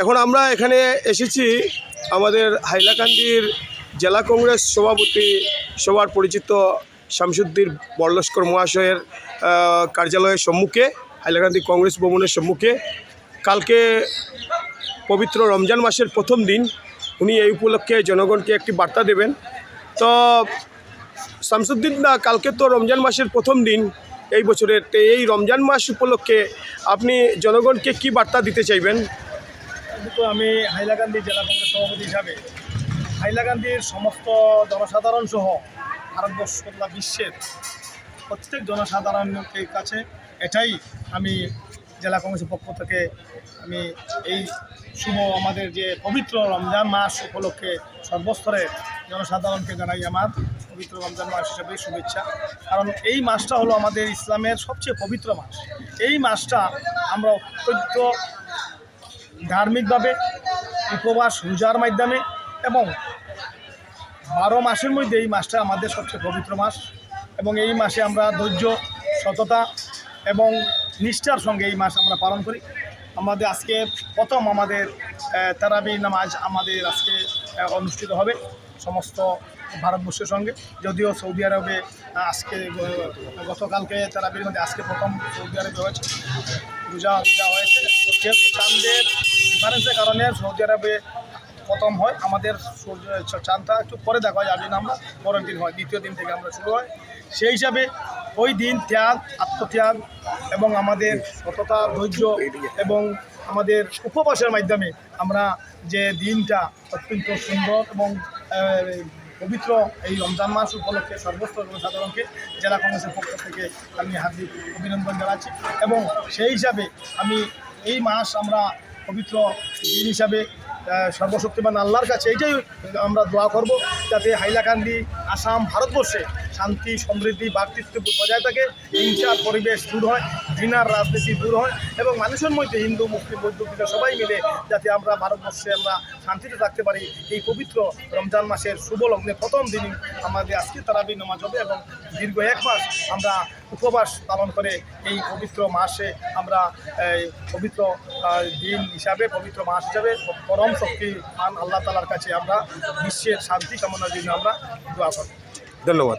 এখন আমরা এখানে এসেছি আমাদের হাইলাকান্দির জেলা কংগ্রেস সভাপতি সবার পরিচিত শামসুদ্দিন বরলস্কর মহাশয়ের কার্যালয়ের সম্মুখে, হাইলাকান্দি কংগ্রেস ভবনের সম্মুখে। কালকে পবিত্র রমজান মাসের প্রথম দিন উনি এই উপলক্ষে জনগণকে একটি বার্তা দেবেন। তো শামসুদ্দিন না কালকে তো রমজান মাসের প্রথম দিন এই বছরের এই রমজান মাস উপলক্ষে আপনি জনগণকে কি বার্তা দিতে চাইবেন? কিন্তু আমি হাইলাকান্দি জেলা কংগ্রেস সভাপতি হিসাবে হাইলাকান্দির সমস্ত জনসাধারণ সহ ভারতবর্ষ বিশ্বের প্রত্যেক জনসাধারণের কাছে এটাই আমি জেলা কংগ্রেসের পক্ষ থেকে আমি এই শুভ আমাদের যে পবিত্র রমজান মাস উপলক্ষে সর্বস্তরে জনসাধারণকে জানাই আমার। পবিত্র রমজান মাস হিসেবে শুভেচ্ছা। কারণ এই মাসটা হলো আমাদের ইসলামের সবচেয়ে পবিত্র মাস। এই মাসটা আমরা অত্যন্ত ধার্মিকভাবে উপবাস, রোজার মাধ্যমে এবং বারো মাসের মধ্যে এই মাসটা আমাদের সবচেয়ে পবিত্র মাস এবং এই মাসে আমরা ধৈর্য, সততা এবং নিষ্ঠার সঙ্গে এই মাস আমরা পালন করি। আমাদের আজকে প্রথম আমাদের তারাবি নামাজ আমাদের আজকে অনুষ্ঠিত হবে। সমস্ত ভারতবর্ষের সঙ্গে। যদিও সৌদি আরবে আজকে গতকালকে তারাবির মধ্যে আজকে প্রথম সৌদি আরবে হয়েছে। রোজা রোজা হয়েছে। যেহেতু চাঁদের ডিফারেন্সের কারণে সৌদি আরবে প্রথম হয়, আমাদের সূর্য চাঁদটা একটু পরে দেখা হয় আগে আমরা পরের দিন হয়, দ্বিতীয় দিন থেকে আমরা শুরু হয়। সেই হিসাবে ওই দিন ত্যাগ, আত্মত্যাগ এবং আমাদের সততা, ধৈর্য এবং আমাদের উপবাসের মাধ্যমে আমরা যে দিনটা অত্যন্ত সুন্দর এবং পবিত্র এই রমজান মাস উপলক্ষে সর্বস্ত জনসাধারণকে জেলা কংগ্রেসের পক্ষ থেকে আমি হার্দিক অভিনন্দন জানাচ্ছি এবং সেই হিসাবে আমি এই মাস আমরা পবিত্র দিন হিসাবে সর্বশক্তিমান আল্লাহর কাছে এইটাই আমরা দোয়া করব, যাতে হাইলাকান্দি, আসাম, ভারতবর্ষে শান্তি, সমৃদ্ধি ভ্রাতৃত্ববোধ বজায় থাকে, হিংসার পরিবেশ দূর হয়, ঘৃণার রাজনীতি দূর হয় এবং মানুষের মধ্যে হিন্দু, মুসলিম, বৌদ্ধ সবাই মিলে যাতে আমরা ভারতবর্ষে আমরা শান্তিতে থাকতে পারি, এই পবিত্র রমজান মাসের শুভ লগ্নে প্রথম দিন আমাদের আজকে তারাবি নামাজ হবে এবং দীর্ঘ এক মাস আমরা উপবাস পালন করে এই পবিত্র মাসে আমরা পবিত্র দিন হিসাবে, পবিত্র মাস হিসাবে পরম শক্তি আল্লাহ তালার কাছে আমরা বিশ্বের শান্তি কামনার জন্য আমরা দোয়া করি। ধন্যবাদ।